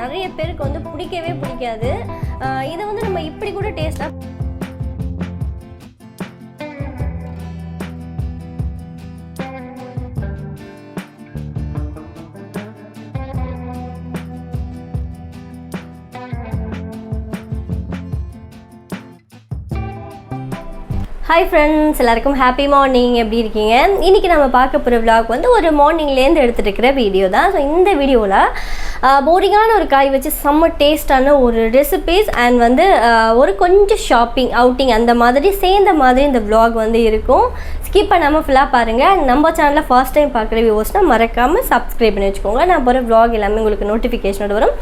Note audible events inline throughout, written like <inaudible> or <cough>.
நிறைய பேருக்கு வந்து பிடிக்கவே பிடிக்காது. இதை வந்து நம்ம இப்படி கூட டேஸ்ட்டாக ஹாய் ஃப்ரெண்ட்ஸ் எல்லாருக்கும் ஹாப்பி மார்னிங் எப்படி இருக்கீங்க? இன்றைக்கி நம்ம பார்க்க போகிற விளாக் வந்து ஒரு மார்னிங்லேருந்து எடுத்துகிட்டு இருக்கிற வீடியோ தான். ஸோ இந்த வீடியோவில் போரிங்கான ஒரு காய் வச்சு செம்ம டேஸ்டான ஒரு ரெசிபீஸ் அண்ட் வந்து ஒரு கொஞ்சம் ஷாப்பிங் அவுட்டிங் அந்த மாதிரி சேர்ந்த மாதிரி இந்த விளாக் வந்து இருக்கும். ஸ்கிப் பண்ணாமல் ஃபுல்லாக பாருங்கள் அண்ட் நம்ம சேனலில் ஃபர்ஸ்ட் டைம் பார்க்குற வியூவர்ஸ்னால் மறக்காமல் சப்ஸ்கிரைப் பண்ணி வச்சுக்கோங்க. நான் போகிற விளாக் எல்லாமே உங்களுக்கு நோட்டிஃபிகேஷனோட வரும்.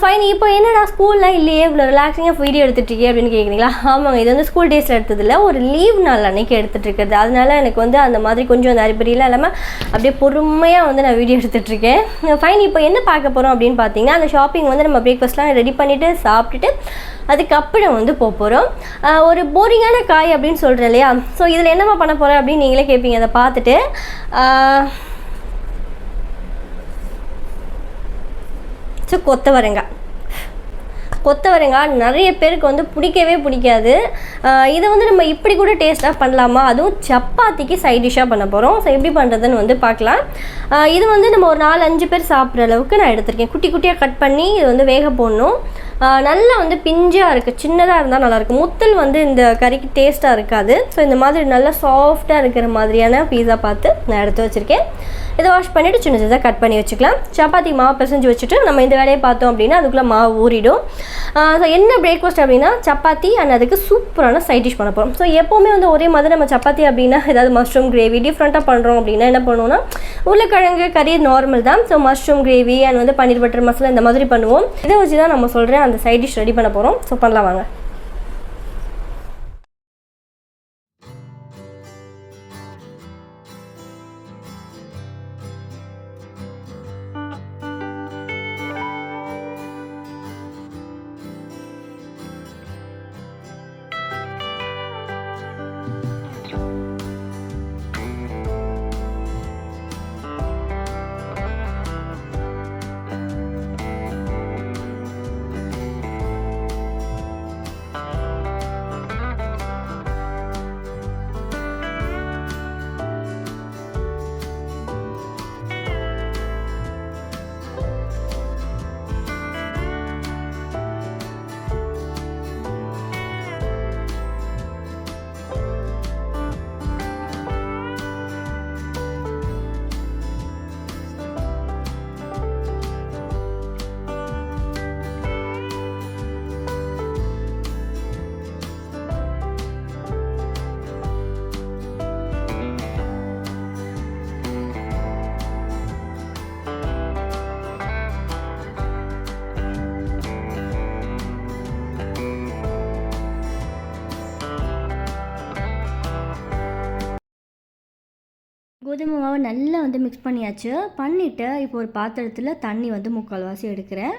ஃபைன் இப்போ என்னடா ஸ்கூல்லாம் இல்லையே இவ்வளோ ரிலாக்ஸிங்காக வீடியோ எடுத்துகிட்ருக்கே அப்படின்னு கேட்குறீங்களா ஆமாங்க இது வந்து ஸ்கூல் டேஸில் எடுத்ததில்ல ஒரு லீவ் நாள் அன்னைக்கு எடுத்துகிட்டு இருக்கிறது. அதனால எனக்கு வந்து அந்த மாதிரி கொஞ்சம் அந்த அறிபறியெலாம் இல்லாமல் அப்படியே பொறுமையாக வந்து நான் வீடியோ எடுத்துகிட்ருக்கேன் ஃபைன் இப்போ என்ன பார்க்க போகிறோம் அப்படின்னு பார்த்தீங்கன்னா அந்த ஷாப்பிங் வந்து நம்ம பிரேக்ஃபாஸ்ட்லாம் ரெடி பண்ணிவிட்டு சாப்பிட்டுட்டு அதுக்கப்புறம் வந்து போக போகிறோம் ஒரு போரிங்கான காய் அப்படின்னு சொல்கிறேன் இல்லையா? ஸோ இதில் என்னம்மா பண்ண போகிறேன் அப்படின்னு நீங்களே கேட்பீங்க அதை பார்த்துட்டு ஃபஸ்ட்டு கொத்தவரங்காய். கொத்தவரங்காய் நிறைய பேருக்கு வந்து பிடிக்கவே பிடிக்காது. இதை வந்து நம்ம இப்படி கூட டேஸ்ட்டாக பண்ணலாமா? அதுவும் சப்பாத்திக்கு சைட் டிஷ்ஷாக பண்ண போகிறோம் ஸோ எப்படி பண்ணுறதுன்னு வந்து பார்க்கலாம். இது வந்து நம்ம ஒரு நாலு அஞ்சு பேர் சாப்பிட்ற அளவுக்கு நான் எடுத்திருக்கேன். குட்டி குட்டியாக கட் பண்ணி இது வந்து வேக போடணும். நல்லா வந்து பிஞ்சாக இருக்குது சின்னதாக இருந்தால் நல்லாயிருக்கும் முத்தல் வந்து இந்த கறிக்கு டேஸ்ட்டாக இருக்காது. ஸோ இந்த மாதிரி நல்லா சாஃப்டாக இருக்கிற மாதிரியான பீஸா பார்த்து நான் எடுத்து வச்சுருக்கேன். இதை வாஷ் பண்ணிவிட்டு சின்ன சின்னதாக கட் பண்ணி வச்சுக்கலாம். சப்பாத்தி மாவு பிசைஞ்சு வச்சுட்டு நம்ம இந்த வேலையை பார்த்தோம் அப்படின்னா அதுக்குள்ளே மாவு ஊறிடும். ஸோ என்ன பிரேக்ஃபாஸ்ட் அப்படின்னா சப்பாத்தி அண்ட் அதுக்கு சூப்பரான சைட் டிஷ் பண்ண போகிறோம் ஸோ எப்போவுமே வந்து ஒரே மாதிரி நம்ம சப்பாத்தி அப்படின்னா ஏதாவது மஷ்ரூம் கிரேவி டிஃப்ரெண்ட்டாக பண்ணுறோம் அப்படின்னா என்ன பண்ணுவோம்னா உருளைக்கிழங்கு கறி நார்மல் தான். ஸோ மஷ்ரூம் கிரேவி அண்ட் வந்து பன்னீர் பட்டர் மசாலா இந்த மாதிரி பண்ணுவோம். இதை வச்சு தான் நம்ம சொல்கிறேன் அந்த சைட் டிஷ் ரெடி பண்ண போகிறோம் ஸோ பண்ணலாம் வாங்க. கோதுமை மாவை நல்லா வந்து மிக்ஸ் பண்ணியாச்சு. பண்ணிவிட்டு இப்போ ஒரு பாத்திரத்தில் தண்ணி வந்து முக்கால்வாசி எடுக்கிறேன்.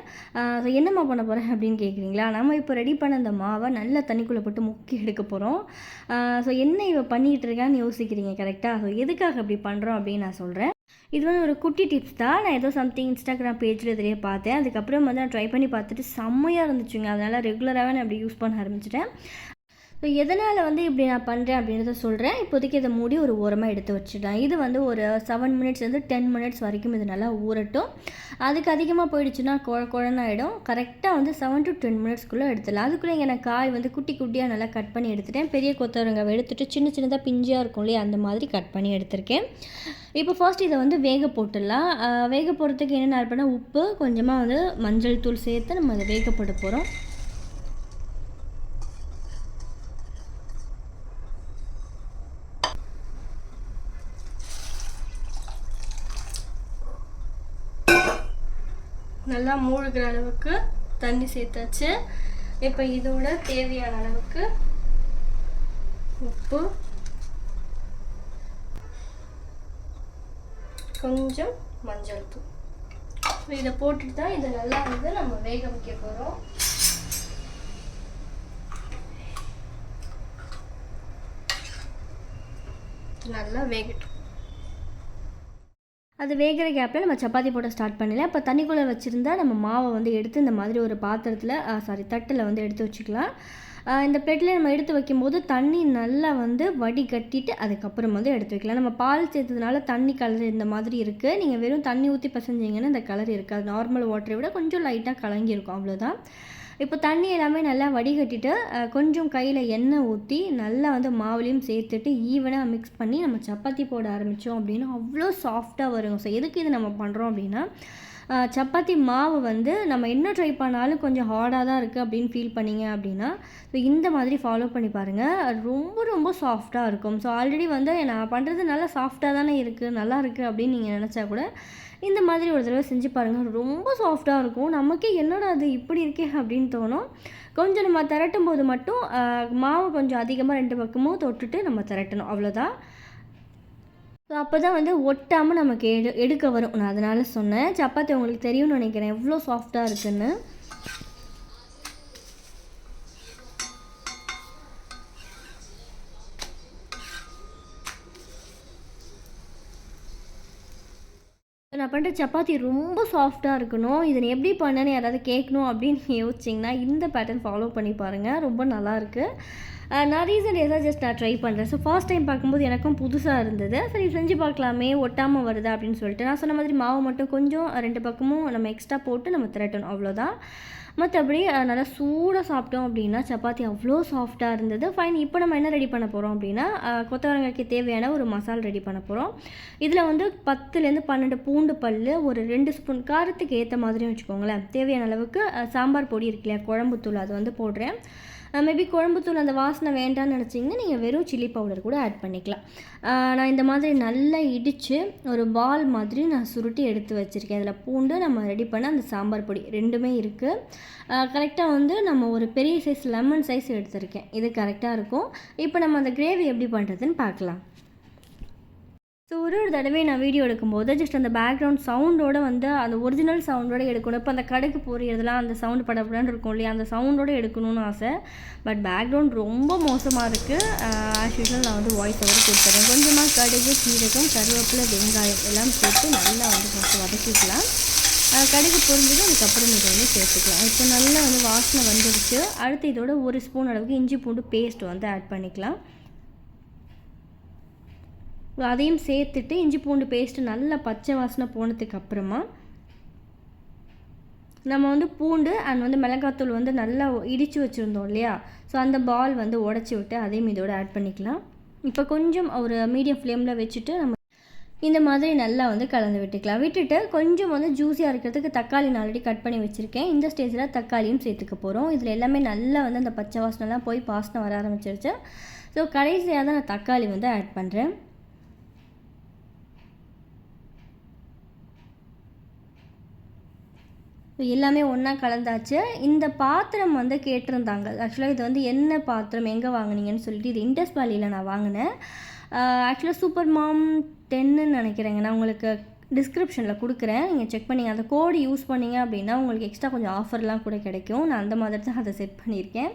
ஸோ என்னம்மா பண்ண போகிறேன் அப்படின்னு கேட்குறீங்களா நம்ம இப்போ ரெடி பண்ண அந்த மாவை நல்லா தண்ணிக்குள்ளே போட்டு முக்கி எடுக்க போகிறோம் ஸோ என்ன இவ பண்ணிகிட்டு இருக்கான்னு யோசிக்கிறீங்க கரெக்டாக ஸோ எதுக்காக இப்படி பண்ணுறோம் அப்படின்னு நான் சொல்கிறேன் இது வந்து ஒரு குட்டி டிப்ஸ் தான். நான் ஏதோ சம்திங் இன்ஸ்டாகிராம் பேஜில் இதிலேயே பார்த்தேன். அதுக்கப்புறம் வந்து நான் ட்ரை பண்ணி பார்த்துட்டு செம்மையாக இருந்துச்சுங்க. அதனால் ரெகுலராகவே நான் அப்படி யூஸ் பண்ண ஆரம்பிச்சிட்டேன். இப்போ எதனால் வந்து இப்படி நான் பண்ணுறேன் அப்படின்றத சொல்கிறேன் இப்போதைக்கு இதை மூடி ஒரு ஓரமாக எடுத்து வச்சுட்டேன் இது வந்து ஒரு செவன் மினிட்ஸ்லேருந்து டென் மினிட்ஸ் வரைக்கும் இது நல்லா ஊறட்டும். அதுக்கு அதிகமாக போயிடுச்சுன்னா குழ குழந்தாயிடும் கரெக்டாக வந்து செவன் டு டென் மினிட்ஸ்க்குள்ளே எடுத்துடலாம். அதுக்குள்ளே எனக்கு காய் வந்து குட்டி குட்டியாக நல்லா கட் பண்ணி எடுத்துட்டேன். பெரிய கொத்தவரங்காய் எடுத்துகிட்டு சின்ன சின்னதாக பிஞ்சியாக இருக்கும் இல்லையா அந்த மாதிரி கட் பண்ணி எடுத்திருக்கேன். இப்போ ஃபர்ஸ்ட் இதை வந்து வேக போட்டுடலாம். வேக போடுறதுக்கு என்னென்ன இருப்பேன்னா உப்பு கொஞ்சமாக வந்து மஞ்சள் தூள் சேர்த்து நம்ம அதை வேக போட போகிறோம் நல்லா மூழ்கிற அளவுக்கு தண்ணி சேர்த்தாச்சு. இப்போ இதோட தேவையான அளவுக்கு உப்பு. கொஞ்சம் மஞ்சள் தூள். ஸோ இதை போட்டுட்டு தான் இதை நல்லா வந்து நம்ம வேக வைக்க போகிறோம் நல்லா வேகட்டும். அது வேகிற கேப்பில் நம்ம சப்பாத்தி போட ஸ்டார்ட் பண்ணல. இப்போ தண்ணிக்குள்ளே வச்சுருந்தா நம்ம மாவை வந்து எடுத்து இந்த மாதிரி ஒரு பாத்திரத்தில் சாரி தட்டில் வந்து எடுத்து வச்சுக்கலாம். இந்த பிளேட்டில் நம்ம எடுத்து வைக்கும்போது தண்ணி நல்லா வந்து வடி கட்டிட்டு அதுக்கப்புறம் வந்து எடுத்து வைக்கலாம். நம்ம பால் சேர்த்ததுனால தண்ணி கலர் இந்த மாதிரி இருக்குது நீங்கள் வெறும் தண்ணி ஊற்றி பசஞ்சிங்கன்னா இந்த கலர் இருக்காது. நார்மல் வாட்டரை விட கொஞ்சம் லைட்டாக கலங்கியிருக்கும் அவ்வளோதான் இப்போ தண்ணி எல்லாமே நல்லா வடிகட்டிட்டு கொஞ்சம் கையில் எண்ணெய் ஊற்றி நல்லா வந்து மாவுலேயும் சேர்த்துட்டு ஈவனாக மிக்ஸ் பண்ணி நம்ம சப்பாத்தி போட ஆரம்பித்தோம் அப்படின்னா அவ்வளோ சாஃப்டாக வரும். ஸோ எதுக்கு இது நம்ம பண்ணுறோம் அப்படின்னா சப்பாத்தி மாவு வந்து நம்ம என்ன ட்ரை பண்ணாலும் கொஞ்சம் ஹார்டாக தான் இருக்குது அப்படின்னு ஃபீல் பண்ணிங்க அப்படின்னா ஸோ இந்த மாதிரி ஃபாலோ பண்ணி பாருங்கள் ரொம்ப ரொம்ப சாஃப்டாக இருக்கும். ஸோ ஆல்ரெடி வந்து நான் பண்ணுறது நல்லா சாஃப்டாக தானே இருக்குது நல்லா இருக்குது அப்படின்னு நீங்கள் நினச்சா கூட இந்த மாதிரி ஒரு தடவை செஞ்சு பாருங்கள் ரொம்ப சாஃப்டாக இருக்கும். நமக்கே என்னடா அது இப்படி இருக்கே அப்படின்னு தோணும். கொஞ்சம் நம்ம திரட்டும் போது மட்டும் மாவு கொஞ்சம் அதிகமாக ரெண்டு பக்கமும் தொட்டுட்டு நம்ம திரட்டணும். அவ்வளோதான் ஸோ அப்போ தான் வந்து ஒட்டாமல் நமக்கு எடு எடுக்க வரும். நான் அதனால் சொன்னேன். சப்பாத்தி உங்களுக்கு தெரியும்னு நினைக்கிறேன். எவ்வளோ சாஃப்டாக இருக்குன்னு. நான் பண்ணுற சப்பாத்தி ரொம்ப சாஃப்டாக இருக்கணும். இதை எப்படி பண்ணேன்னு யாராவது கேட்கணும் அப்படின்னு <laughs> யோசிச்சிங்கன்னா இந்த பேட்டர்ன் ஃபாலோ பண்ணி பாருங்கள் ரொம்ப நல்லாயிருக்கு நான் ரீசன்ட் ஏதாவது ஜஸ்ட் நான் ட்ரை பண்ணுறேன் ஸோ ஃபர்ஸ்ட் டைம் பார்க்கும்போது எனக்கும் புதுசாக இருந்தது. சரி செஞ்சு பார்க்கலாமே ஒட்டாமல் வருதா அப்படின்னு சொல்லிட்டு. நான் சொன்ன மாதிரி மாவு மட்டும் கொஞ்சம் ரெண்டு பக்கமும் நம்ம எக்ஸ்ட்ரா போட்டு நம்ம திரட்டணும். அவ்வளோதான் மற்றபடி நல்லா சூடாக சாப்பிட்டோம் அப்படின்னா சப்பாத்தி அவ்வளோ சாஃப்டாக இருந்தது. ஃபைன் இப்போ நம்ம என்ன ரெடி பண்ண போகிறோம் அப்படின்னா கொத்தவரங்காய்க்கு தேவையான ஒரு மசால் ரெடி பண்ண போகிறோம் இதில் வந்து பத்துலேருந்து பன்னெண்டு பூண்டு பல் ஒரு ரெண்டு ஸ்பூன் காரத்துக்கு ஏற்ற மாதிரியும் வச்சுக்கோங்களேன். தேவையான அளவுக்கு சாம்பார் பொடி இருக்கு இல்லையா குழம்புத்தூள் அது வந்து போடுறேன். மேபி குழம்புத்தூள் அந்த வாசனை வேண்டாம்னு நினச்சிங்கன்னா நீங்கள் வெறும் சில்லி பவுடர் கூட ஆட் பண்ணிக்கலாம். நான் இந்த மாதிரி நல்லா இடித்து ஒரு பால் மாதிரி நான் சுருட்டி எடுத்து வச்சுருக்கேன். அதில் பூண்டு நம்ம ரெடி பண்ண அந்த சாம்பார் பொடி ரெண்டுமே இருக்குது கரெக்டாக வந்து நம்ம ஒரு பெரிய சைஸ் லெமன் சைஸ் எடுத்திருக்கேன். இது கரெக்டாக இருக்கும். இப்போ நம்ம அந்த கிரேவி எப்படி பண்ணுறதுன்னு பார்க்கலாம். ஸோ ஒரு ஒரு தடவை நான் வீடியோ எடுக்கும்போது ஜஸ்ட் அந்த பேக்ரவுண்ட் சவுண்டோட வந்து அந்த ஒரிஜினல் சவுண்டோட எடுக்கணும். இப்போ அந்த கடைக்கு போகிறதுலாம் அந்த சவுண்டு படப்படன்னு இருக்கும் இல்லையா? அந்த சவுண்டோட எடுக்கணும்னு ஆசை. பட் பேக்ரவுண்ட் ரொம்ப மோசமாக இருக்குது ஆஸ் யூஷுவல் நான் வந்து வாய்ஸ் ஓவர் கொடுத்துறேன். கொஞ்சமாக கடுகு சீரகம் கருவேப்பிலை வெங்காயம் எல்லாம் சேர்த்து நல்லா வந்து ஃபஸ்ட்டு வதக்கிக்கலாம். கடுகு பொருந்தது அதுக்கப்புறம் இதை வந்து சேர்த்துக்கலாம். இப்போ நல்லா வந்து வாசனை வந்துடுச்சு. அடுத்து இதோட ஒரு ஸ்பூன் அளவுக்கு இஞ்சி பூண்டு பேஸ்ட் வந்து ஆட் பண்ணிக்கலாம். அதையும் சேர்த்துட்டு இஞ்சி பூண்டு பேஸ்ட்டு நல்லா பச்சை வாசனை போனதுக்கு அப்புறமா நம்ம வந்து பூண்டு அண்ட் வந்து மிளகாத்தூள் வந்து நல்லா இடித்து வச்சுருந்தோம் இல்லையா? ஸோ அந்த பால் வந்து உடச்சி விட்டு அதையும் இதோட ஆட் பண்ணிக்கலாம். இப்போ கொஞ்சம் ஒரு மீடியம் ஃப்ளேமில் வச்சுட்டு நம்ம இந்த மாதிரி நல்லா வந்து கலந்து விட்டுக்கலாம். விட்டுட்டு கொஞ்சம் வந்து ஜூஸியாக இருக்கிறதுக்கு தக்காளி நான் ஆல்ரெடி கட் பண்ணி வச்சுருக்கேன். இந்த ஸ்டேஜில் தக்காளியும் சேர்த்துக்க போகிறோம் இதில் எல்லாமே நல்லா வந்து அந்த பச்சை வாசனைலாம் போய் பாசனை வர ஆரம்பிச்சிருச்சு. ஸோ கடைசியாக தான் நான் தக்காளி வந்து ஆட் பண்ணுறேன் எல்லாமே ஒன்றா கலந்தாச்சு. இந்த பாத்திரம் வந்து கேட்டிருந்தாங்க. ஆக்சுவலாக இது வந்து என்ன பாத்திரம்? எங்கே வாங்கினீங்கன்னு சொல்லிட்டு இது இண்டஸ் வேலியில் நான் வாங்கினேன். ஆக்சுவலாக சூப்பர் மாம் டென்னு நினைக்கிறேங்க. நான் உங்களுக்கு டிஸ்கிரிப்ஷனில் கொடுக்குறேன். நீங்கள் செக் பண்ணிங்க. அந்த கோடு யூஸ் பண்ணிங்க அப்படின்னா உங்களுக்கு எக்ஸ்ட்ரா கொஞ்சம் ஆஃபர்லாம் கூட கிடைக்கும். நான் அந்த மாதிரி தான் அதை செட் பண்ணியிருக்கேன்.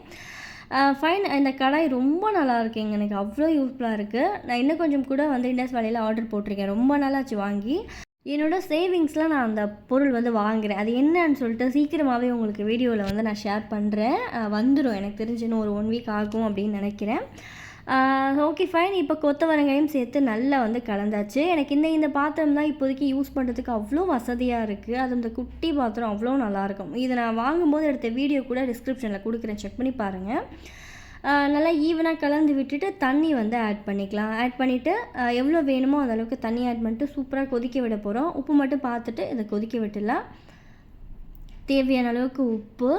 ஃபைன் இந்த கடாய் ரொம்ப நல்லா இருக்குங்க. எனக்கு அவ்வளோ யூஸ்ஃபுல்லாக இருக்குது நான் இன்னும் கொஞ்சம் கூட வந்து இண்டஸ் வேலையில் ஆர்டர் போட்டிருக்கேன். ரொம்ப நாளாச்சு வாங்கி. என்னோடய சேவிங்ஸில் நான் அந்த பொருள் வந்து வாங்குகிறேன் அது என்னன்னு சொல்லிட்டு சீக்கிரமாகவே உங்களுக்கு வீடியோவில் வந்து நான் ஷேர் பண்ணுறேன் வந்துடும் எனக்கு தெரிஞ்சு இன்னும் ஒரு ஒன் வீக் ஆகும் அப்படின்னு நினைக்கிறேன். ஓகே ஃபைன் இப்போ கொத்தவரங்காயும் சேர்த்து நல்லா வந்து கலந்தாச்சு. எனக்கு இந்த இந்த பாத்திரம் தான் இப்போதைக்கு யூஸ் பண்ணுறதுக்கு அவ்வளோ வசதியாக இருக்குது அது இந்த குட்டி பாத்திரம் அவ்வளோ நல்லாயிருக்கும் இதை நான் வாங்கும்போது எடுத்த வீடியோ கூட டிஸ்கிரிப்ஷனில் கொடுக்குறேன். செக் பண்ணி பாருங்கள் நல்லா ஈவனாக கலந்து விட்டுட்டு தண்ணி வந்து ஆட் பண்ணிக்கலாம். ஆட் பண்ணிவிட்டு எவ்வளோ வேணுமோ அந்தளவுக்கு தண்ணி ஆட் பண்ணிட்டு சூப்பராக கொதிக்க விட போகிறோம் உப்பு மட்டும் பார்த்துட்டு இதை கொதிக்க விட்டுடலாம். தேவையான அளவுக்கு உப்பு.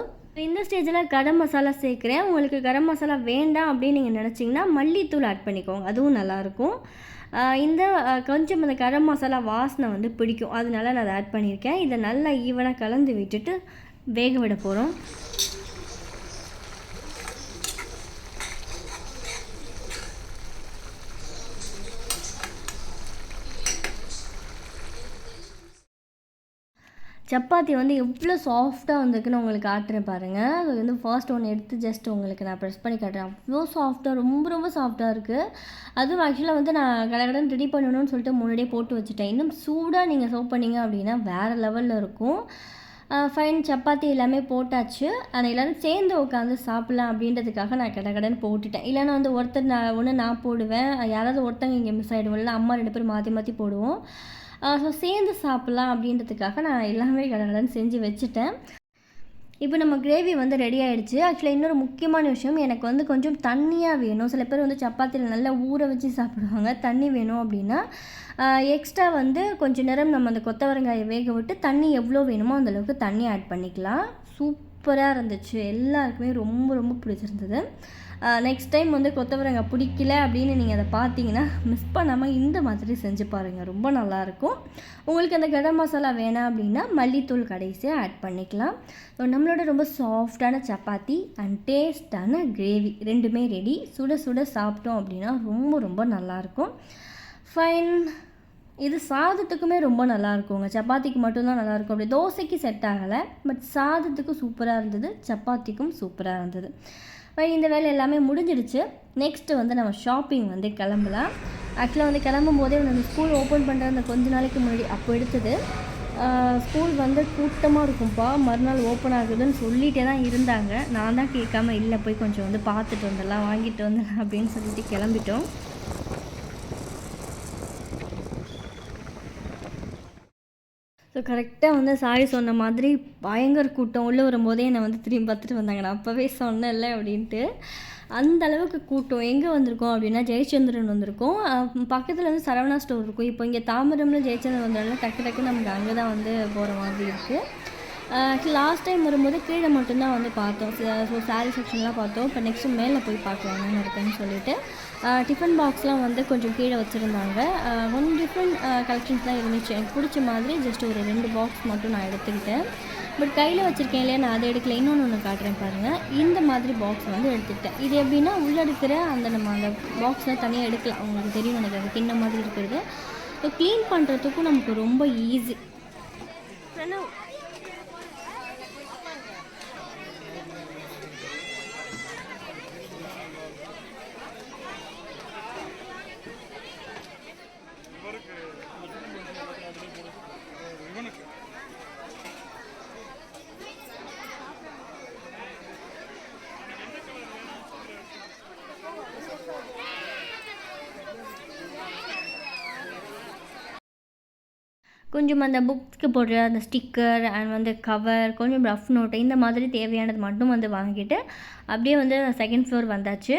இந்த ஸ்டேஜில் கரம் மசாலா சேர்க்குறேன். உங்களுக்கு கரம் மசாலா வேண்டாம் அப்படின்னு நீங்கள் நினச்சிங்கன்னா மல்லித்தூள் ஆட் பண்ணிக்கோங்க. அதுவும் நல்லாயிருக்கும். இந்த கொஞ்சம் அந்த கரம் மசாலா வாசனை வந்து பிடிக்கும். அதனால நான் அதை ஆட் பண்ணியிருக்கேன். இதை நல்லா ஈவனாக கலந்து விட்டுட்டு வேக விட போகிறோம் சப்பாத்தி வந்து எவ்வளோ சாஃப்டாக வந்திருக்குன்னு உங்களுக்கு காட்டுறேன் பாருங்கள் அது வந்து ஃபர்ஸ்ட் ஒன்று எடுத்து ஜஸ்ட் உங்களுக்கு நான் ப்ரெஸ் பண்ணி காட்டுறேன். அவ்வளோ சாஃப்டாக ரொம்ப ரொம்ப சாஃப்டாக இருக்குது அதுவும் ஆக்சுவலாக வந்து நான் கடகடன் ரெடி பண்ணணும்னு சொல்லிட்டு முன்னாடியே போட்டு வச்சுட்டேன். இன்னும் சூடாக நீங்கள் சர்வ் பண்ணிங்க அப்படின்னா வேறு லெவலில் இருக்கும். ஃபைன் சப்பாத்தி எல்லாமே போட்டாச்சு. அதை எல்லோரும் சேர்ந்து உட்காந்து சாப்பிட்லாம் அப்படின்றதுக்காக நான் கடகடன் போட்டுட்டேன். இல்லைன்னா வந்து ஒருத்தர் நான் ஒன்று நான் போடுவேன். யாராவது ஒருத்தங்க இங்கே மிஸ் ஆகிடுவோம் இல்லை அம்மா ரெண்டு பேரும் மாற்றி மாற்றி போடுவோம். ஸோ சேர்ந்து சாப்பிட்லாம் அப்படின்றதுக்காக நான் எல்லாமே கடகடன்னு செஞ்சு வச்சுட்டேன். இப்போ நம்ம கிரேவி வந்து ரெடி ஆகிடுச்சு ஆக்சுவலாக இன்னொரு முக்கியமான விஷயம் எனக்கு வந்து கொஞ்சம் தண்ணியாக வேணும். சில பேர் வந்து சப்பாத்தியில் நல்லா ஊற வச்சு சாப்பிடுவாங்க. தண்ணி வேணும் அப்படின்னா எக்ஸ்ட்ரா வந்து கொஞ்சம் நேரம் நம்ம அந்த கொத்தவரங்காயை வேக விட்டு தண்ணி எவ்வளோ வேணுமோ அந்தளவுக்கு தண்ணி ஆட் பண்ணிக்கலாம். சூப்பராக இருந்துச்சு. எல்லாருக்குமே ரொம்ப ரொம்ப பிடிச்சிருந்தது. நெக்ஸ்ட் டைம் வந்து கொத்தவரங்காய் பிடிக்கல அப்படின்னு நீங்கள் அதை பார்த்தீங்கன்னா மிஸ் பண்ணாமல் இந்த மாதிரி செஞ்சு பாருங்கள் ரொம்ப நல்லாயிருக்கும் உங்களுக்கு அந்த கடம் மசாலா வேணாம் அப்படின்னா மல்லித்தூள் கடைசியாக ஆட் பண்ணிக்கலாம். ஸோ நம்மளோட ரொம்ப சாஃப்டான சப்பாத்தி அண்ட் டேஸ்டான கிரேவி ரெண்டுமே ரெடி சுட சுட சாப்பிட்டோம் அப்படின்னா ரொம்ப ரொம்ப நல்லாயிருக்கும் ஃபைன் இது சாதத்துக்குமே ரொம்ப நல்லா இருக்குங்க. சப்பாத்திக்கு மட்டும்தான் நல்லாயிருக்கும் அப்படி தோசைக்கு செட் ஆகலை பட் சாதத்துக்கும் சூப்பராக இருந்தது சப்பாத்திக்கும் சூப்பராக இருந்தது. இந்த வேலை எல்லாமே முடிஞ்சிடுச்சு. நெக்ஸ்ட்டு வந்து நம்ம ஷாப்பிங் வந்து கிளம்பலாம். ஆக்சுவலாக வந்து கிளம்பும் போதே நம்ம ஸ்கூல் ஓப்பன் பண்ணுற அந்த கொஞ்ச நாளைக்கு முன்னாடி அப்போ எடுத்தது. ஸ்கூல் வந்து கூட்டமாக இருக்கும்ப்பா மறுநாள் ஓப்பன் ஆகுதுன்னு சொல்லிகிட்டே தான் இருந்தாங்க. நான் தான் கேட்காம இல்லை போய் கொஞ்சம் வந்து பார்த்துட்டு வந்துடலாம் வாங்கிட்டு வந்துடலாம் அப்படின்னு சொல்லிட்டு கிளம்பிட்டோம். ஸோ கரெக்டாக வந்து சாரி சொன்ன மாதிரி பயங்கர கூட்டம் உள்ளே வரும்போதே என்னை வந்து திரும்பி பார்த்துட்டு வந்தாங்க. நான் அப்போவே சொன்னேன்ல அப்படின்ட்டு. அந்த அளவுக்கு கூட்டம். எங்கே வந்திருக்கோம் அப்படின்னா ஜெயச்சந்திரன் வந்திருக்கோம். பக்கத்தில் வந்து சரவணா ஸ்டோர் இருக்கும். இப்போ இங்கே தாமிரமில் ஜெயச்சந்திரன் வந்தாலும் டக்கு டக்கு நமக்கு அங்கே தான் வந்து போகிற மாதிரி இருக்குது லாஸ்ட் டைம் வரும்போது கீழே மட்டும்தான் வந்து பார்த்தோம். ஸோ சாரீ செக்ஷன்லாம் பார்த்தோம். இப்போ நெக்ஸ்ட்டு மேலே போய் பார்க்கலாம்னு இருக்குன்னு சொல்லிட்டு. டிஃபன் பாக்ஸ்லாம் வந்து கொஞ்சம் கீழே வச்சுருந்தாங்க. ஒன் டிஃப்ரெண்ட் கலெக்ஷன்ஸ் தான் இருந்துச்சு. எனக்கு பிடிச்ச மாதிரி ஜஸ்ட் ஒரு ரெண்டு பாக்ஸ் மட்டும் நான் எடுத்துக்கிட்டேன். பட் கையில் வச்சுருக்கேன் இல்லையா நான் அதை எடுக்கல. இன்னொன்று ஒன்று காட்டுறேன் பாருங்கள் இந்த மாதிரி பாக்ஸ் வந்து எடுத்துக்கிட்டேன். இது எப்படின்னா உள்ளெடுக்கிற அந்த நம்ம அந்த பாக்ஸில் தனியாக எடுக்கலாம். அவங்களுக்கு தெரியும் எனக்கு அது கிண்ண மாதிரி இருக்கிறது. ஸோ க்ளீன் பண்ணுறதுக்கும் நமக்கு ரொம்ப ஈஸி கொஞ்சம் அந்த புக்ஸ்க்கு போடுற அந்த ஸ்டிக்கர் அண்ட் வந்து கவர் கொஞ்சம் ரஃப் நோட்டு இந்த மாதிரி தேவையானது மட்டும் வந்து வாங்கிட்டு அப்படியே வந்து செகண்ட் ஃப்ளோர் வந்தாச்சு.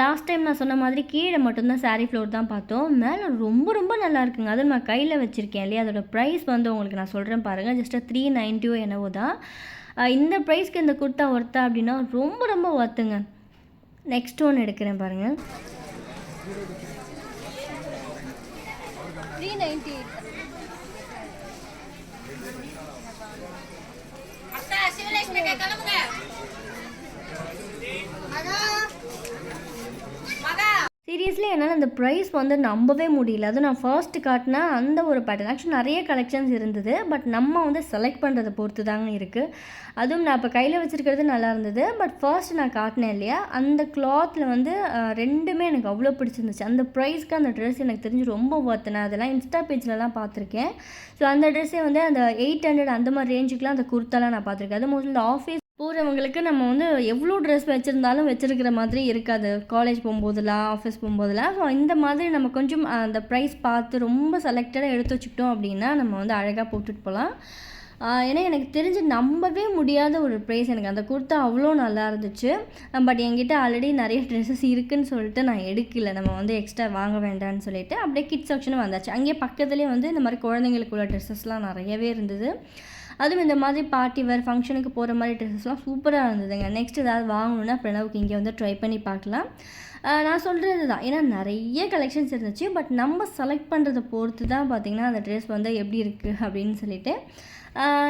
லாஸ்ட் டைம் நான் சொன்ன மாதிரி கீழே மட்டும்தான் சாரீ ஃப்ளோர் தான் பார்த்தோம். மேலே ரொம்ப ரொம்ப நல்லா இருக்குங்க. அதுவும் நான் கையில் வச்சுருக்கேன் இல்லையா? அதோட ப்ரைஸ் வந்து உங்களுக்கு நான் சொல்கிறேன் பாருங்கள் ஜஸ்ட்டு த்ரீ நைன்ட்டியோ என்னவோ தான். இந்த ப்ரைஸ்க்கு இந்த குர்த்தா ஒர்த்தா அப்படின்னா ரொம்ப ரொம்ப ஒர்த்துங்க நெக்ஸ்ட் ஒன்று எடுக்கிறேன் பாருங்கள் த்ரீ நைன்ட்டி எயிட் 干了没 சீரியஸ்லி என்னால் அந்த ப்ரைஸ் வந்து நம்பவே முடியல. அதுவும் நான் ஃபர்ஸ்ட் காட்டினா அந்த ஒரு பேட்டர்ன் ஆக்சுவலி நிறைய கலெக்ஷன்ஸ் இருந்தது. பட் நம்ம வந்து செலக்ட் பண்ணுறதை பொறுத்து தாங்க இருக்குது அதுவும் நான் இப்போ கையில் வச்சுருக்கிறது நல்லா இருந்தது. பட் ஃபர்ஸ்ட் நான் காட்டினேன் இல்லையா? அந்த கிளாத்தில் வந்து ரெண்டுமே எனக்கு அவ்வளோ பிடிச்சிருந்துச்சு. அந்த ப்ரைஸ்க்கு அந்த ட்ரெஸ் எனக்கு தெரிஞ்சு ரொம்ப ஒர்த்து நான் அதெல்லாம் இன்ஸ்டா பேஜ்லலாம் பார்த்துருக்கேன். ஸோ அந்த ட்ரெஸ்ஸே வந்து அந்த எயிட் ஹண்ட்ரட் அந்த மாதிரி ரேஞ்சுக்குலாம் அந்த குர்த்தாலாம் நான் பார்த்துருக்கேன். அது மோஸ்ட்லி இந்த ஆஃபீஸ் போகிறவங்களுக்கு நம்ம வந்து எவ்வளோ ட்ரெஸ் வச்சுருந்தாலும் வச்சுருக்கிற மாதிரி இருக்காது. காலேஜ் போகும்போதெல்லாம் ஆஃபீஸ் போகும்போதெல்லாம். ஸோ இந்த மாதிரி நம்ம கொஞ்சம் அந்த ப்ரைஸ் பார்த்து ரொம்ப செலக்டடாக எடுத்து வச்சுக்கிட்டோம் அப்படின்னா நம்ம வந்து அழகாக போட்டுட்டு போகலாம். ஏன்னா எனக்கு தெரிஞ்சு நம்பவே முடியாத ஒரு ப்ரைஸ் எனக்கு. அந்த குர்த்தா அவ்வளோ நல்லா இருந்துச்சு. பட் என்கிட்ட ஆல்ரெடி நிறைய ட்ரெஸ்ஸஸ் இருக்குதுன்னு சொல்லிட்டு நான் எடுக்கல. நம்ம வந்து எக்ஸ்ட்ரா வாங்க வேண்டாம்னு சொல்லிட்டு அப்படியே கிட்ஸ் செக்ஷனும் வந்தாச்சு. அங்கேயே பக்கத்துலேயே வந்து இந்த மாதிரி குழந்தைங்களுக்குள்ள ட்ரெஸ்ஸஸ்லாம் நிறையவே இருந்தது. அதுவும் இந்த மாதிரி பார்ட்டி வேறு ஃபங்க்ஷனுக்கு போகிற மாதிரி ட்ரெஸ்ஸஸ்லாம் சூப்பராக இருந்ததுங்க. நெக்ஸ்ட் ஏதாவது வாங்கணுன்னா பிரணவுக்கு இங்கே வந்து ட்ரை பண்ணி பார்க்கலாம். நான் சொல்கிறது தான் ஏன்னா நிறைய கலெக்ஷன்ஸ் இருந்துச்சு. பட் நம்ம செலக்ட் பண்ணுறதை பொறுத்து தான் பார்த்திங்கன்னா அந்த ட்ரெஸ் வந்து எப்படி இருக்குது அப்படின்னு சொல்லிட்டு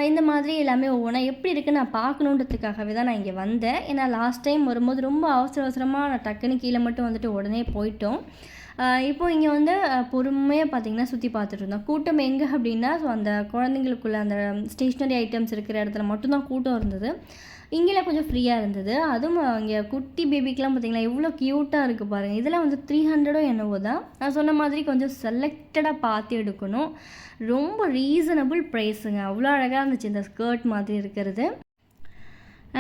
இந்த மாதிரி எல்லாமே ஒவ்வொன்றா எப்படி இருக்குது நான் பார்க்கணுன்றதுக்காகவே தான் நான் இங்கே வந்தேன். ஏன்னா லாஸ்ட் டைம் வரும்போது ரொம்ப அவசர அவசரமாக நான் டக்குன்னு கீழே மட்டும் வந்துட்டு உடனே போயிட்டோம். இப்போது இங்கே வந்து பொறுமையாக பார்த்தீங்கன்னா சுற்றி பார்த்துட்டு இருந்தோம். கூட்டம் எங்கே அப்படின்னா ஸோ அந்த குழந்தைங்களுக்குள்ள அந்த ஸ்டேஷ்னரி ஐட்டம்ஸ் இருக்கிற இடத்துல மட்டும்தான் கூட்டம் இருந்தது. இங்கெல்லாம் கொஞ்சம் ஃப்ரீயாக இருந்தது. அதுவும் இங்கே குட்டி பேபிக்கெலாம் பார்த்திங்களா எவ்வளோ க்யூட்டாக இருக்குது பாருங்கள் இதெல்லாம் வந்து த்ரீ ஹண்ட்ரடோ என்னவோ தான். நான் சொன்ன மாதிரி கொஞ்சம் செலக்டடாக பார்த்து எடுக்கணும். ரொம்ப ரீசனபிள் ப்ரைஸுங்க அவ்வளோ அழகாக இருந்துச்சு இந்த ஸ்கர்ட் மாதிரி இருக்கிறது.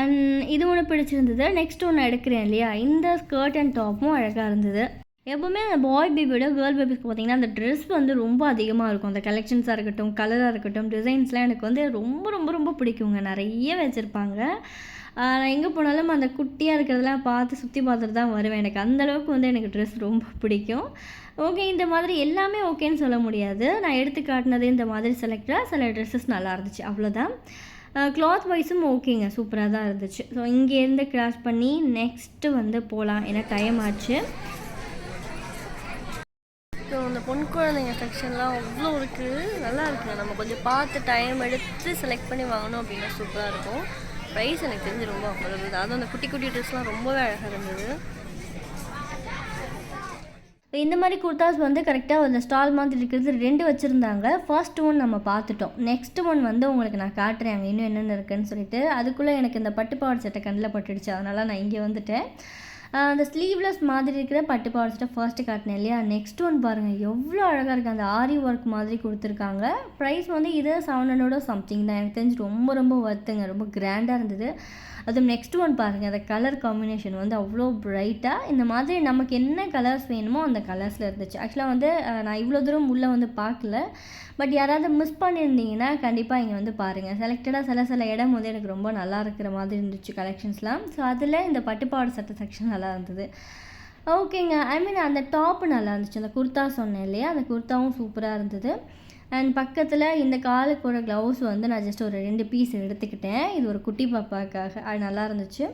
அண்ட் இது ஒன்று பிடிச்சிருந்தது. நெக்ஸ்ட் ஒன்று எடுக்கிறேன் இல்லையா? இந்த ஸ்கர்ட் அண்ட் டாப்பும் அழகாக இருந்தது. எப்போவுமே அந்த பாய் பேபியோட கேர்ள் பேபிஸ்க்கு பார்த்தீங்கன்னா அந்த ட்ரெஸ் வந்து ரொம்ப அதிகமாக இருக்கும். அந்த கலெக்ஷன்ஸாக இருக்கட்டும் கலராக இருக்கட்டும் டிசைன்ஸ்லாம் எனக்கு வந்து ரொம்ப ரொம்ப ரொம்ப பிடிக்குங்க. நிறைய வச்சுருப்பாங்க. நான் எங்கே போனாலும் அந்த குட்டியாக இருக்கிறதெல்லாம் பார்த்து சுற்றி பார்த்துட்டு தான் வருவேன். எனக்கு அந்தளவுக்கு வந்து எனக்கு ட்ரெஸ் ரொம்ப பிடிக்கும். ஓகே இந்த மாதிரி எல்லாமே ஓகேன்னு சொல்ல முடியாது. நான் எடுத்து காட்டினது இந்த மாதிரி செலக்டாக சில ட்ரெஸ்ஸஸ் நல்லா இருந்துச்சு. அவ்வளோதான் க்ளாத் வைஸும் ஓகேங்க. சூப்பராக தான் இருந்துச்சு. ஸோ இங்கேருந்து கிராஸ் பண்ணி நெக்ஸ்ட்டு வந்து போகலாம் ஏன்னா டைம் ஆச்சு. பொன் குழந்தைங்க செக்ஷன்லாம் அவ்வளோ இருக்குது நல்லா இருக்குங்க நம்ம கொஞ்சம் பார்த்து டைம் எடுத்து செலக்ட் பண்ணி வாங்கணும் அப்படின்னா சூப்பராக இருக்கும். ப்ரைஸ் எனக்கு தெரிஞ்சு ரொம்ப அஃபோர்டபுள் அதுவும் அந்த குட்டி குட்டி ட்ரெஸ்லாம் ரொம்பவே அழகாக இருந்தது. இந்த மாதிரி குர்தாஸ் வந்து கரெக்டாக அந்த ஸ்டால் மாதிரி இருக்கிறது ரெண்டு வச்சுருந்தாங்க. ஃபர்ஸ்ட் ஒன் நம்ம பார்த்துட்டோம். நெக்ஸ்ட் ஒன் வந்து உங்களுக்கு நான் காட்டுறேன். அங்கே இன்னும் என்னென்ன இருக்குன்னு சொல்லிட்டு. அதுக்குள்ளே எனக்கு இந்த பட்டுப்பாவாடை சட்டை கண்ணில் பட்டுடுச்சு. அதனால் நான் இங்கே வந்துட்டேன். அந்த ஸ்லீவ்லெஸ் மாதிரி இருக்கிற பட்டு பாவாடை ஃபர்ஸ்ட்டு காட்டினேன் இல்லையா? நெக்ஸ்ட் ஒன் பாருங்கள் எவ்வளோ அழகாக இருக்குது அந்த ஆரி ஒர்க் மாதிரி கொடுத்துருக்காங்க. ப்ரைஸ் வந்து இது செவன் ஹண்ட்ரடோ சம்திங் தான். எனக்கு தெரிஞ்சு ரொம்ப ரொம்ப ஒர்த்துங்க ரொம்ப கிராண்டாக இருந்தது. அதுவும் நெக்ஸ்ட் ஒன் பாருங்கள் அந்த கலர் காம்பினேஷன் வந்து அவ்வளோ ப்ரைட்டாக இந்த மாதிரி நமக்கு என்ன கலர்ஸ் வேணுமோ அந்த கலர்ஸில் இருந்துச்சு. ஆக்சுவலாக வந்து நான் இவ்வளோ தூரம் உள்ளே வந்து பார்க்கல. பட் யாராவது மிஸ் பண்ணியிருந்தீங்கன்னா கண்டிப்பாக இங்கே வந்து பாருங்கள் செலக்டடாக சில சில இடம் வந்து எனக்கு ரொம்ப நல்லா இருக்கிற மாதிரி இருந்துச்சு கலெக்ஷன்ஸ்லாம் ஸோ அதில் இந்த பட்டுப்பாடு சட்டை செக்ஷன் நல்லா இருந்தது. ஓகேங்க ஐ மீன் அந்த டாப்பு நல்லா இருந்துச்சு. அந்த குர்த்தா சொன்னேன் இல்லையா? அந்த குர்த்தாவும் சூப்பராக இருந்தது. அண்ட் பக்கத்தில் இந்த காலுக்கு போகிற க்ளவுஸ் வந்து நான் ஜஸ்ட் ஒரு ரெண்டு பீஸ் எடுத்துக்கிட்டேன். இது ஒரு குட்டி பாப்பாக்காக. அது நல்லா இருந்துச்சு.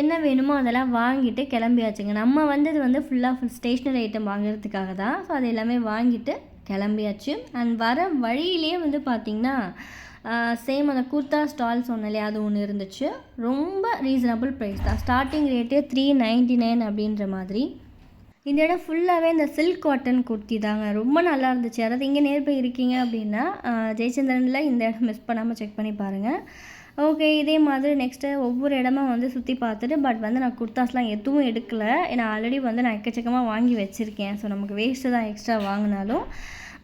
என்ன வேணுமோ அதெல்லாம் வாங்கிட்டு கிளம்பியாச்சுங்க. நம்ம வந்தது வந்து ஃபுல்லாக ஃபுல் ஸ்டேஷ்னரி ஐட்டம் வாங்குறதுக்காக தான். ஸோ அது எல்லாமே வாங்கிட்டு கிளம்பியாச்சு. அண்ட் வர வழியிலே வந்து பார்த்திங்கன்னா சேம் அந்த குர்த்தா ஸ்டால் சொன்னாலே அது ஒன்று இருந்துச்சு. ரொம்ப ரீசனபிள் ப்ரைஸ் தான். ஸ்டார்டிங் ரேட்டே த்ரீ நைன்ட்டி நைன் அப்படின்ற மாதிரி. இந்த இடம் ஃபுல்லாகவே இந்த சில்க் காட்டன் குர்த்தி தாங்க. ரொம்ப நல்லா இருந்துச்சு. அதாவது இங்கே நேர் போய் இருக்கீங்க அப்படின்னா ஜெயச்சந்திரனில் இந்த இடம் மிஸ் பண்ணாமல் செக் பண்ணி பாருங்கள் ஓகே இதே மாதிரி நெக்ஸ்ட்டு ஒவ்வொரு இடமா வந்து சுற்றி பார்த்துட்டு பட் வந்து நான் குர்தாஸ்லாம் எதுவும் எடுக்கலை. ஏன்னா ஆல்ரெடி வந்து நான் எக்கச்சக்கமாக வாங்கி வச்சுருக்கேன். ஸோ நமக்கு வேஸ்ட்டு தான் எக்ஸ்ட்ரா வாங்கினாலும்.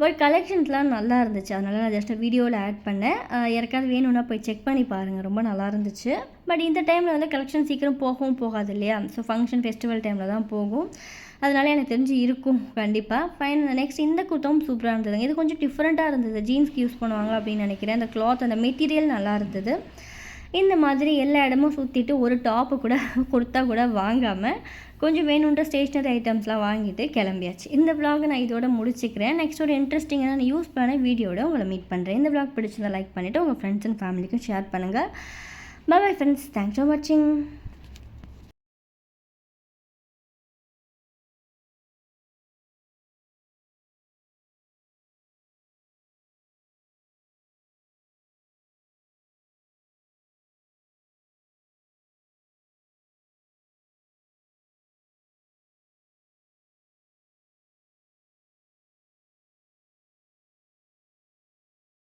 பட் கலெக்ஷன்ஸ்லாம் நல்லா இருந்துச்சு. அதனால் நான் ஜஸ்ட் வீடியோவில் ஆட் பண்ணேன். யாருக்காவது வேணும்னா போய் செக் பண்ணி பாருங்கள் ரொம்ப நல்லா இருந்துச்சு. பட் இந்த டைமில் வந்து கலெக்ஷன் சீக்கிரம் போகவும் போகாது இல்லையா? ஸோ ஃபங்க்ஷன் ஃபெஸ்டிவல் டைமில் தான் போகும். அதனால எனக்கு தெரிஞ்சு இருக்கும் கண்டிப்பாக ஃபைன் நெக்ஸ்ட் இந்த குர்த்தாவும் சூப்பராக இருந்ததுங்க. இது கொஞ்சம் டிஃப்ரெண்ட்டாக இருந்தது. ஜீன்ஸ்க்கு யூஸ் பண்ணுவாங்க அப்படின்னு நினைக்கிறேன். அந்த கிளாத் அந்த மெட்டீரியல் நல்லா இருந்தது. இந்த மாதிரி எல்லா இடமும் சுற்றிட்டு ஒரு டாப்பு கூட <laughs> கொடுத்தா கூட வாங்காமல் கொஞ்சம் வேணுன்ற ஸ்டேஷ்னரி ஐட்டம்ஸ்லாம் வாங்கிட்டு கிளம்பியாச்சு. இந்த விளாக் நான் இதோட முடிச்சுக்கிறேன். நெக்ஸ்ட் ஒரு இன்ட்ரெஸ்டிங்கான யூஸ் பண்ண வீடியோட உங்களை மீட் பண்ணுறேன் இந்த விளாக் பிடிச்சிருந்தா லைக் பண்ணிவிட்டு உங்கள் ஃப்ரெண்ட்ஸ் அண்ட் ஃபேமிலிக்கும் ஷேர் பண்ணுங்கள் பாய் ஃப்ரெண்ட்ஸ் தேங்க்ஸ் ஃபார் வாட்சிங்